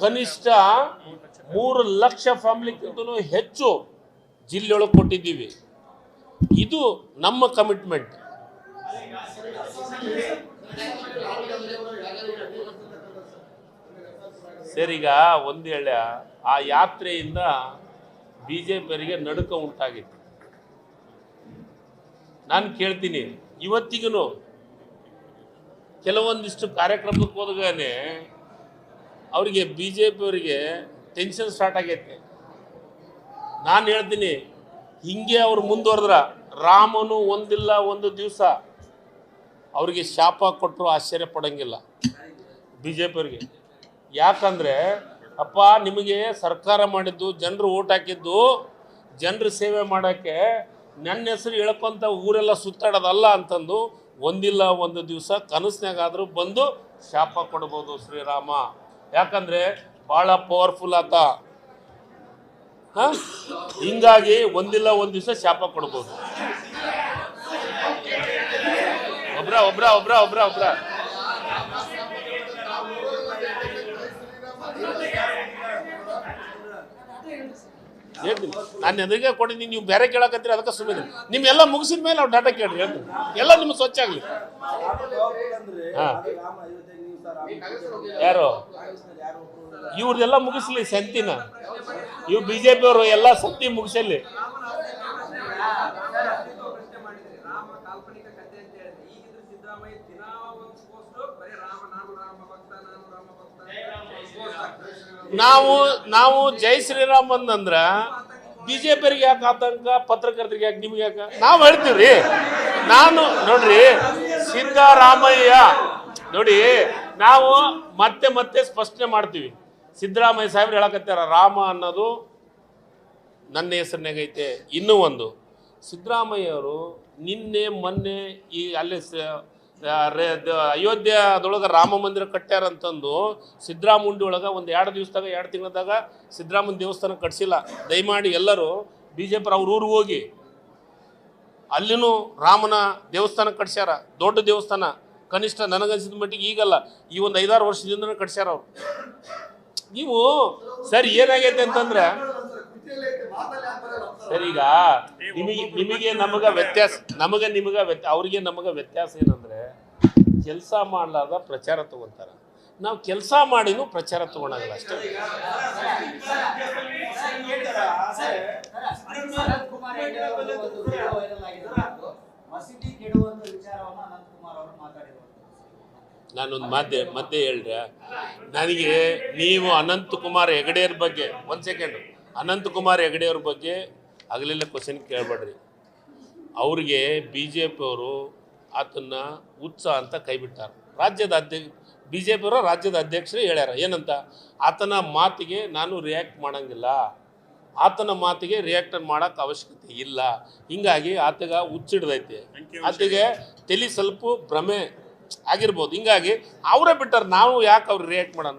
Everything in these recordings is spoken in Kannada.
ಕನಿಷ್ಠ ಮೂರು ಲಕ್ಷ ಫ್ಯಾಮಿಲಿಗಿಂತಲೂ ಹೆಚ್ಚು ಜಿಲ್ಲೆಯೊಳಗೆ ಕೊಟ್ಟಿದ್ದೀವಿ. ಇದು ನಮ್ಮ ಕಮಿಟ್ಮೆಂಟ್ ಸರಿಗ ಒಂದು ಹೇಳ ಆ ಯಾತ್ರೆಯಿಂದ ಬಿ ಜೆ ಪಿಯರಿಗೆ ನಡುಕ ಉಂಟಾಗಿತ್ತು. ನಾನು ಕೇಳ್ತೀನಿ ಇವತ್ತಿಗೂ ಕೆಲವೊಂದಿಷ್ಟು ಕಾರ್ಯಕ್ರಮಕ್ಕೆ ಹೋದಾಗನೆ ಅವರಿಗೆ ಬಿ ಜೆ ಪಿಯವರಿಗೆ ಟೆನ್ಷನ್ ಸ್ಟಾರ್ಟ್ ಆಗೈತೆ. ನಾನು ಹೇಳ್ತೀನಿ, ಹಿಂಗೆ ಅವ್ರು ಮುಂದುವರೆದ್ರ ರಾಮನು ಒಂದಿಲ್ಲ ಒಂದು ದಿವಸ ಅವರಿಗೆ ಶಾಪ ಕೊಟ್ಟರು ಆಶ್ಚರ್ಯ ಪಡೋಂಗಿಲ್ಲ ಬಿ ಜೆ ಪಿಯವ್ರಿಗೆ ಯಾಕಂದರೆ, ಅಪ್ಪ ನಿಮಗೆ ಸರ್ಕಾರ ಮಾಡಿದ್ದು, ಜನರು ಓಟ್ ಹಾಕಿದ್ದು, ಜನರ ಸೇವೆ ಮಾಡೋಕ್ಕೆ ನನ್ನ ಹೆಸರು ಹೇಳ್ಕೊಂತ ಊರೆಲ್ಲ ಸುತ್ತಾಡೋದಲ್ಲ ಅಂತಂದು, ಒಂದಿಲ್ಲ ಒಂದು ದಿವಸ ಕನಸಿನಾಗಾದರೂ ಬಂದು ಶಾಪ ಕೊಡ್ಬೋದು ಶ್ರೀರಾಮ. ಯಾಕಂದರೆ ಭಾಳ ಪವರ್ಫುಲ್ ಆತ. ಹಿಂಗಾಗಿ ಒಂದಿಲ್ಲ ಒಂದು ದಿವಸ ಶಾಪ ಕೊಡ್ಬೋದು. ಒಬ್ರ ಒಬ್ರ ಒಬ್ರ ಒಬ್ರ ಒಬ್ರ. ನಾನು ಎದುರಿಗೆ ಕೊಡಿ ನೀವು ಬೇರೆ ಕೇಳಕತ್ತೀರಿ, ಅದಕ್ಕೆ ಸುಮ್ಮನೆ ನಿಮ್ಮೆಲ್ಲ ಮುಗಿಸಿದ ಮೇಲೆ ಅವ್ರು ಡಾಟಾ ಕೇಳ್ರಿ ಎಲ್ಲ ನಿಮ್ಗೆ ಸ್ವಚ್ಛ ಆಗ್ಲಿ. ಹಾ. ಯಾರು? ಇವ್ರದೆಲ್ಲ ಮುಗಿಸ್ಲಿ ಸಂತಿನ. ಇವ್ ಬಿ ಜೆ ಪಿ ಅವರು ಎಲ್ಲ ಸಂತಿ ಮುಗಿಸಲಿ. ನಾವು ನಾವು ಜೈ ಶ್ರೀರಾಮ್ ಅಂದ್ರ ಬಿಜೆಪಿಯರಿಗೆ ಯಾಕೆ ಆತಂಕ? ಪತ್ರಕರ್ತರಿಗೆ ಯಾಕೆ ನಿಮ್ಗೆ ಯಾಕೆ? ನಾವು ಹೇಳ್ತೀವ್ರಿ. ನಾನು, ನೋಡ್ರಿ ಸಿದ್ದರಾಮಯ್ಯ ನೋಡಿ ನಾವು ಮತ್ತೆ ಮತ್ತೆ ಸ್ಪಷ್ಟನೆ ಮಾಡ್ತೀವಿ. ಸಿದ್ದರಾಮಯ್ಯ ಸಾಹೇಬ್ರು ಹೇಳಕತ್ತಾರ, ರಾಮ ಅನ್ನೋದು ನನ್ನ ಹೆಸರಿನಾಗೈತೆ ಇನ್ನೂ ಒಂದು. ಸಿದ್ದರಾಮಯ್ಯವರು ನಿನ್ನೆ, ಮೊನ್ನೆ ಈ ಅಲ್ಲಿ ಅಯೋಧ್ಯೆ ಅದೊಳಗೆ ರಾಮ ಮಂದಿರ ಕಟ್ಟ್ಯಾರ ಅಂತಂದು ಸಿದ್ದರಾಮುಂಡಿ ಒಳಗೆ ಒಂದು ಎರಡು ದಿವಸದಾಗ, ಎರಡು ತಿಂಗಳದಾಗ ಸಿದ್ದರಾಮನ ದೇವಸ್ಥಾನ ಕಟ್ಸಿಲ್ಲ. ದಯಮಾಡಿ ಎಲ್ಲರೂ ಬಿ ಜೆ ಪಿ ಅವ್ರ ಊರಿಗೆ ಹೋಗಿ. ಅಲ್ಲಿನೂ ರಾಮನ ದೇವಸ್ಥಾನ ಕಟ್ಸ್ಯಾರ, ದೊಡ್ಡ ದೇವಸ್ಥಾನ. ಕನಿಷ್ಠ ನನಗನ್ಸಿದ ಮಟ್ಟಿಗೆ ಈಗಲ್ಲ. ಈ ಒಂದು ಐದಾರು ವರ್ಷದಿಂದ ಕಟ್ಸ್ಯಾರ ಅವ್ರು. ನೀವು ಸರ್, ಏನಾಗೈತೆ ಅಂತಂದ್ರೆ, ಸರ್ ಈಗ ನಿಮಗೆ ನಿಮಗೆ ನಮಗ ವ್ಯತ್ಯಾಸ, ನಮಗ ನಿಮಗ ವ್ಯತ್ಯ, ಅವ್ರಿಗೆ ನಮಗ ವ್ಯತ್ಯಾಸ ಏನಂದ್ರೆ, ಕೆಲಸ ಮಾಡಲಾರ್ದ ಪ್ರಚಾರ ತಗೊಂತಾರ. ನಾವು ಕೆಲಸ ಮಾಡಿನೂ ಪ್ರಚಾರ ತಗೊಳಂಗಿಲ್ಲ ಅಷ್ಟೇ. ಕುಮಾರ್ ನಾನೊಂದು ಮಾತೆ, ಮತ್ತೆ ಹೇಳ್ರೆ ನನಗೆ ನೀವು ಅನಂತಕುಮಾರ್ ಹೆಗಡೆಯವ್ರ ಬಗ್ಗೆ, ಒಂದು ಸೆಕೆಂಡು ಅನಂತಕುಮಾರ್ ಹೆಗಡೆಯವ್ರ ಬಗ್ಗೆ ಆಗಲೆಲ್ಲ ಕ್ವಶನ್ ಕೇಳಬೇಡ್ರಿ. ಅವ್ರಿಗೆ ಬಿ ಜೆ ಪಿಯವರು ಆತನ್ನ ಉತ್ಸ ಅಂತ ಕೈಬಿಟ್ಟಾರೆ ರಾಜ್ಯದ ಅಧ್ಯಕ್ಷ ಬಿ ಜೆ ಪಿಯವರು ರಾಜ್ಯದ ಅಧ್ಯಕ್ಷರು ಹೇಳ್ಯಾರ. ಏನಂತ? ಆತನ ಮಾತಿಗೆ ನಾನು ರಿಯಾಕ್ಟ್ ಮಾಡಂಗಿಲ್ಲ. ಆತನ ಮಾತಿಗೆ ರಿಯಾಕ್ಟ್ ಮಾಡೋಕ್ಕೆ ಅವಶ್ಯಕತೆ ಇಲ್ಲ. ಹಿಂಗಾಗಿ ಆತಗ ಹುಚ್ಚಿಡ್ದೈತಿ. ಆತಗೆ ತಲೆ ಸ್ವಲ್ಪ ಭ್ರಮೆ ಆಗಿರ್ಬೋದು. ಹಿಂಗಾಗಿ ಅವರೇ ಬಿಟ್ಟಾರ ನಾವು ಯಾಕೆ ಅವ್ರು ರಿಯಾಕ್ಟ್ ಮಾಡೋಣ?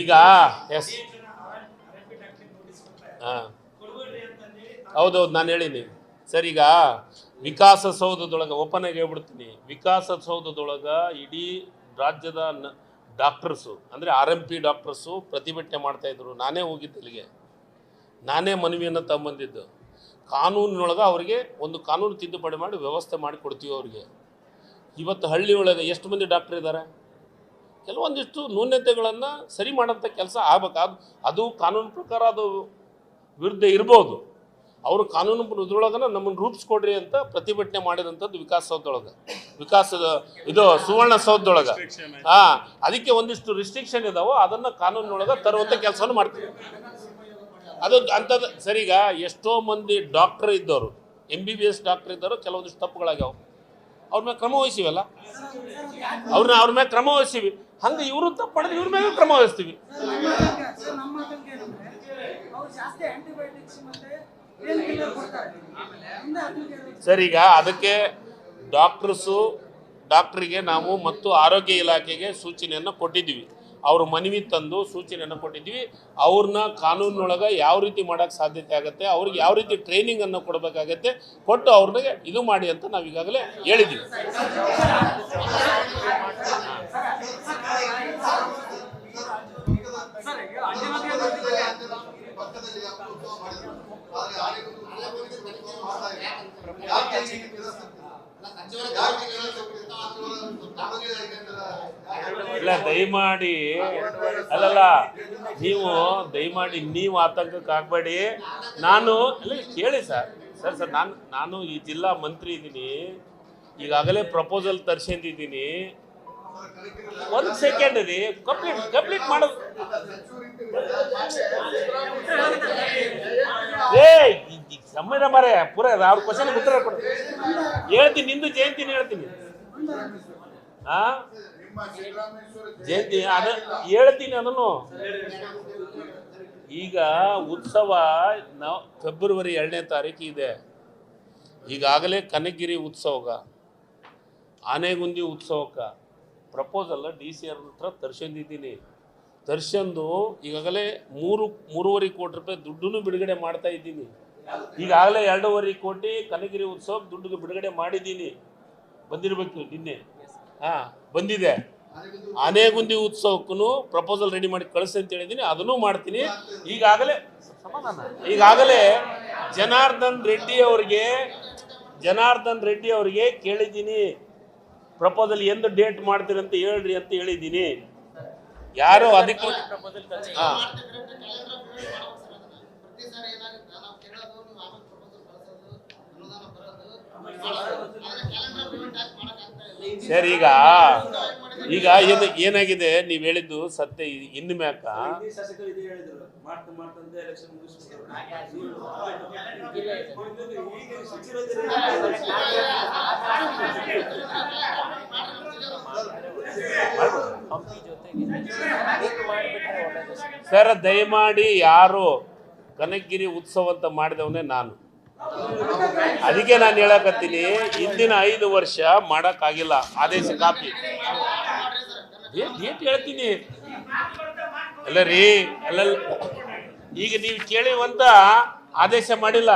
ಈಗ ಎಸ್ ಹಾಂ. ಹೌದೌದು ನಾನು ಹೇಳೀನಿ. ಸರಿ ಈಗ ವಿಕಾಸಸೌಧದೊಳಗೆ ಓಪನ್ ಆಗಿ ಹೇಳ್ಬಿಡ್ತೀನಿ. ವಿಕಾಸಸೌಧದೊಳಗೆ ಇಡೀ ರಾಜ್ಯದ ನ- ಡಾಕ್ಟರ್ಸು ಅಂದರೆ ಆರ್ ಎಂ ಪಿ ಡಾಕ್ಟರ್ಸು ಪ್ರತಿಭಟನೆ ಮಾಡ್ತಾಯಿದ್ರು ನಾನೇ ಹೋಗಿದ್ದೆ ಅಲ್ಲಿಗೆ ನಾನೇ ಮನವಿಯನ್ನು ತಗೊಂಬಂದಿದ್ದು. ಕಾನೂನಿನೊಳಗೆ ಅವರಿಗೆ ಒಂದು ಕಾನೂನು ತಿದ್ದುಪಡಿ ಮಾಡಿ ವ್ಯವಸ್ಥೆ ಮಾಡಿ ಕೊಡ್ತೀವಿ ಅವರಿಗೆ. ಇವತ್ತು ಹಳ್ಳಿ ಒಳಗೆ ಎಷ್ಟು ಮಂದಿ ಡಾಕ್ಟರ್ ಇದ್ದಾರೆ ಕೆಲವೊಂದಿಷ್ಟು ನ್ಯೂನ್ಯತೆಗಳನ್ನು ಸರಿ ಮಾಡೋಂಥ ಕೆಲಸ ಆಗ್ಬೇಕು. ಅದು ಅದು ಕಾನೂನು ಪ್ರಕಾರ ಅದು ವಿರುದ್ಧ ಇರ್ಬೋದು. ಅವರು ಕಾನೂನು ಇದ್ರೊಳಗನ ನಮ್ಮನ್ನು ರೂಪಿಸ್ಕೊಡ್ರಿ ಅಂತ ಪ್ರತಿಭಟನೆ ಮಾಡಿದಂಥದ್ದು ವಿಕಾಸಸೌಧದೊಳಗೆ ವಿಕಾಸದ ಇದು ಸುವರ್ಣಸೌಧದೊಳಗೆ ಹಾಂ ಅದಕ್ಕೆ ಒಂದಿಷ್ಟು ರಿಸ್ಟ್ರಿಕ್ಷನ್ ಇದಾವೋ ಅದನ್ನು ಕಾನೂನಿನೊಳಗೆ ತರುವಂಥ ಕೆಲಸವನ್ನು ಮಾಡ್ತೀವಿ. ಅದು ಅಂಥದ್ದು ಸರಿಗ ಎಷ್ಟೋ ಮಂದಿ ಡಾಕ್ಟರ್ ಇದ್ದವರು M B B S doctor ಇದ್ದವರು ಕೆಲವೊಂದಿಷ್ಟು ತಪ್ಪುಗಳಾಗ್ಯಾವ. ಅವ್ರ ಮೇಲೆ ಕ್ರಮ ವಹಿಸಿವಲ್ಲ? ಅವ್ರನ್ನ ಅವ್ರ ಮೇಲೆ ಕ್ರಮ ವಹಿಸಿವಿ. ಹಂಗೆ ಇವರು ತಪ್ಪು ಮಾಡಿದ್ರೆ ಇವ್ರ ಮೇಲೆ ಕ್ರಮ ವಹಿಸ್ತೀವಿ. ಸರ್, ಈಗ ಅದಕ್ಕೆ ಡಾಕ್ಟರ್ಸು, ಡಾಕ್ಟ್ರಿಗೆ ನಾವು ಮತ್ತು ಆರೋಗ್ಯ ಇಲಾಖೆಗೆ ಸೂಚನೆಯನ್ನು ಕೊಟ್ಟಿದ್ದೀವಿ. ಅವರು ಮನವಿ ತಂದು ಸೂಚನೆಯನ್ನು ಕೊಟ್ಟಿದ್ದೀವಿ. ಅವ್ರನ್ನ ಕಾನೂನಿನೊಳಗೆ ಯಾವ ರೀತಿ ಮಾಡೋಕ್ಕೆ ಸಾಧ್ಯತೆ ಆಗುತ್ತೆ, ಅವ್ರಿಗೆ ಯಾವ ರೀತಿ ಟ್ರೈನಿಂಗನ್ನು ಕೊಡಬೇಕಾಗತ್ತೆ ಕೊಟ್ಟು ಅವ್ರಿಗೆ ಇದು ಮಾಡಿ ಅಂತ ನಾವು ಈಗಾಗಲೇ ಹೇಳಿದ್ದೀವಿ. ಪಕ್ಕದಲ್ಲಿ ಇಲ್ಲ, ದಯಮಾಡಿ, ಅಲ್ಲಲ್ಲ, ನೀವು ದಯಮಾಡಿ ನೀವು ಆತಂಕಕ್ಕೆ ಆಗಬೇಡಿ ನಾನು, ಇಲ್ಲ, ಕೇಳಿ ಸರ್. ಸರ್ ಸರ್, ನಾನು ನಾನು ಈ ಜಿಲ್ಲಾ ಮಂತ್ರಿ ಇದ್ದೀನಿ. ಈಗಾಗಲೇ ಪ್ರಪೋಸಲ್ ತರ್ಸಿದ್ದೀನಿ ಒಂದು ಸೆಕೆಂಡ್ ರೀ. ಕಂಪ್ಲೀಟ್ ಕಂಪ್ಲೀಟ್ ಮಾಡೋದು. ಸಮಯ ಮಾರೇ, ಪೂರ ಅವ್ರ ಕ್ವಶನ್ ಉತ್ತರ ಕೊಡ್ತೀನಿ ಹೇಳ್ತೀನಿ, ನಿಂದು ಜಯಂತಿನ ಹೇಳ್ತೀನಿ. ಹಾ ಜಯಂತಿ, ಅದ ಹೇಳ್ತೀನಿ ಅದನ್ನು. ಈಗ ಉತ್ಸವ ನಾವು, ಫೆಬ್ರವರಿ ಎರಡನೇ ತಾರೀಕು ಇದೆ. ಈಗಾಗಲೇ ಕನಗಿರಿ ಉತ್ಸವಗ, ಆನೆಗುಂದಿ ಉತ್ಸವಕ್ಕೆ. ಪ್ರಪೋಸಲ್ ಡಿ ಸಿ ಆರ್ ಹತ್ರ ತರ್ಸಂದಿದ್ದೀನಿ ತರ್ಸಂದು ಈಗಾಗಲೇ ಮೂರು, ಮೂರುವರೆ ಕೋಟಿ ರೂಪಾಯಿ ದುಡ್ಡನ್ನು ಬಿಡುಗಡೆ ಮಾಡ್ತಾ ಇದ್ದೀನಿ. ಈಗಾಗಲೇ ಎರಡೂವರೆ ಕೋಟಿ ಕನಗಿರಿ ಉತ್ಸವ ದುಡ್ಡು ಬಿಡುಗಡೆ ಮಾಡಿದ್ದೀನಿ. ಬಂದಿರಬೇಕು ನಿನ್ನೆ. ಹಾಂ, ಬಂದಿದೆ. ಆನೆಗುಂದಿ ಉತ್ಸವಕ್ಕೂ ಪ್ರಪೋಸಲ್ ರೆಡಿ ಮಾಡಿ ಕಳಿಸಿ ಅಂತ ಹೇಳಿದ್ದೀನಿ. ಅದನ್ನು ಮಾಡ್ತೀನಿ. ಈಗಾಗಲೇ ಈಗಾಗಲೇ ಜನಾರ್ದನ್ ರೆಡ್ಡಿ ಅವರಿಗೆ, ಜನಾರ್ದನ್ ರೆಡ್ಡಿ ಅವರಿಗೆ ಕೇಳಿದ್ದೀನಿ. ಪ್ರಪೋಸಲ್ ಎಂದು ಡೇಟ್ ಮಾಡ್ತೀರಿ ಅಂತ ಹೇಳ್ರಿ ಅಂತ ಹೇಳಿದ್ದೀನಿ. ಯಾರು ಅಧಿಕೃತ ಸರಿ ಪ್ರತಿ ಸಾರಿ ಏನಾಗುತ್ತೆ ನಾವು ಕೇಳೋದು ನೀವು ಆಮೇಲೆ ಪ್ರಪೋಸಲ್ ಕಳಿಸೋದು ಅನುದಾನ ಬರೋದು ಕ್ಯಾಲೆಂಡರ್ ಪೇಮೆಂಟ್ ಯಾಕೆ ಮಾಡೋಕ್ಕಾಗ್ತಾ ಇಲ್ಲ ಸರ್ ಈಗ ಈಗ ಏನು ಏನಾಗಿದೆ? ನೀವು ಹೇಳಿದ್ದು ಸತ್ಯ ಇನ್ನು ಮ್ಯಾಕ. ಸರ್, ದಯಮಾಡಿ ಯಾರು ಕನಕಗಿರಿ ಉತ್ಸವ ಅಂತ ಮಾಡಿದವನೇ ನಾನು. ಅದಕ್ಕೆ ನಾನು ಹೇಳಕತ್ತೀನಿ ಹಿಂದಿನ ಐದು ವರ್ಷ ಮಾಡೋಕ್ಕಾಗಿಲ್ಲ, ಆದೇಶ ಕಾಪಿ. ಡೇಟ್ ಹೇಳ್ತೀನಿ. ಅಲ್ಲ ರೀ ಅಲ್ಲ ಈಗ ನೀವು ಕೇಳಿವಂತ ಆದೇಶ ಮಾಡಿಲ್ಲ.